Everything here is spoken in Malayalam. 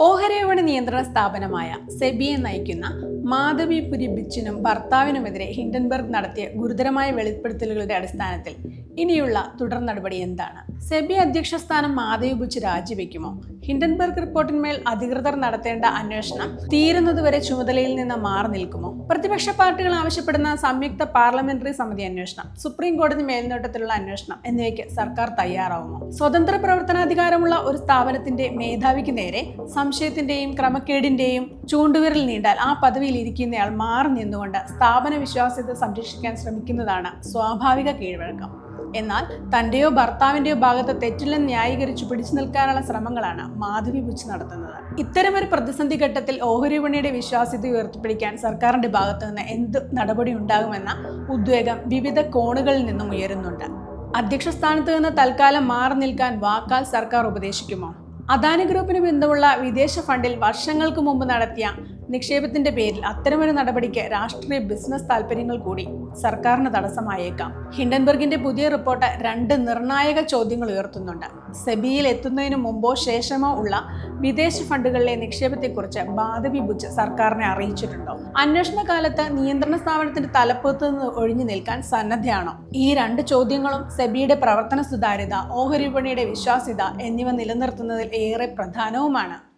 ഓഹരി വിപണി നിയന്ത്രണ സ്ഥാപനമായ സെബിയെ നയിക്കുന്ന മാധവിപുരി ബിച്ചിനും ഭർത്താവിനുമെതിരെ ഹിൻഡൻബർഗ് നടത്തിയ ഗുരുതരമായ വെളിപ്പെടുത്തലുകളുടെ അടിസ്ഥാനത്തിൽ ഇനിയുള്ള തുടർ നടപടി എന്താണ്? സെബി അധ്യക്ഷ സ്ഥാനം മാധവി ബുച്ച് രാജിവെക്കുമോ? ഹിൻഡൻബർഗ് റിപ്പോർട്ടിന്മേൽ അധികൃതർ നടത്തേണ്ട അന്വേഷണം തീരുന്നതുവരെ ചുമതലയിൽ നിന്ന് മാറി നിൽക്കുമോ? പ്രതിപക്ഷ പാർട്ടികൾ ആവശ്യപ്പെടുന്ന സംയുക്ത പാർലമെന്ററി സമിതി അന്വേഷണം സുപ്രീം കോടതി മേൽനോട്ടത്തിലുള്ള അന്വേഷണം എന്നിവയ്ക്ക് സർക്കാർ തയ്യാറാവുമോ? സ്വതന്ത്ര പ്രവർത്തനാധികാരമുള്ള ഒരു സ്ഥാപനത്തിന്റെ മേധാവിക്ക് നേരെ സംശയത്തിന്റെയും ക്രമക്കേടിന്റെയും ചൂണ്ടുവിരൽ നീണ്ടാൽ ആ പദവിയിൽ ഇരിക്കുന്നയാൾ മാറി നിന്നുകൊണ്ട് സ്ഥാപന വിശ്വാസ്യത സംരക്ഷിക്കാൻ ശ്രമിക്കുന്നതാണ് സ്വാഭാവിക കീഴ്വഴക്കം. എന്നാൽ തന്റെയോ ഭർത്താവിന്റെയോ ഭാഗത്ത് തെറ്റില്ലെന്ന് ന്യായീകരിച്ച് പിടിച്ചു നിൽക്കാനുള്ള ശ്രമങ്ങളാണ് മാധവി ബുച്ച് നടത്തുന്നത്. ഇത്തരമൊരു പ്രതിസന്ധി ഘട്ടത്തിൽ ഓഹരി വിപണിയുടെ വിശ്വാസ്യത ഉയർത്തിപ്പിടിക്കാൻ സർക്കാരിന്റെ ഭാഗത്തു നിന്ന് എന്ത് നടപടി ഉണ്ടാകുമെന്ന ഉദ്വേഗം വിവിധ കോണുകളിൽ നിന്നും ഉയരുന്നുണ്ട്. അധ്യക്ഷ സ്ഥാനത്ത് നിന്ന് തൽക്കാലം മാറി നിൽക്കാൻ വാക്കാൽ സർക്കാർ ഉപദേശിക്കുമോ? അദാനി ഗ്രൂപ്പിന് ബന്ധമുള്ള വിദേശ ഫണ്ടിൽ വർഷങ്ങൾക്ക് മുമ്പ് നടത്തിയ നിക്ഷേപത്തിന്റെ പേരിൽ അത്തരമൊരു നടപടിക്ക് രാഷ്ട്രീയ ബിസിനസ് താൽപ്പര്യങ്ങൾ കൂടി സർക്കാരിന് തടസ്സമായേക്കാം. ഹിൻഡൻബർഗിന്റെ പുതിയ റിപ്പോർട്ട് രണ്ട് നിർണായക ചോദ്യങ്ങൾ ഉയർത്തുന്നുണ്ട്. സെബിയിൽ എത്തുന്നതിന് മുമ്പോ ശേഷമോ ഉള്ള വിദേശ ഫണ്ടുകളിലെ നിക്ഷേപത്തെക്കുറിച്ച് ബാധവി ബുച്ച് സർക്കാരിനെ അറിയിച്ചിട്ടുണ്ടോ? അന്വേഷണ കാലത്ത് നിയന്ത്രണ സ്ഥാപനത്തിന്റെ തലപ്പത്ത് നിന്ന് ഒഴിഞ്ഞു നിൽക്കാൻ സന്നദ്ധയാണോ? ഈ രണ്ട് ചോദ്യങ്ങളും സെബിയുടെ പ്രവർത്തന സുതാര്യത ഓഹരി വിപണിയുടെ വിശ്വാസ്യത എന്നിവ നിലനിർത്തുന്നതിൽ ഏറെ പ്രധാനവുമാണ്.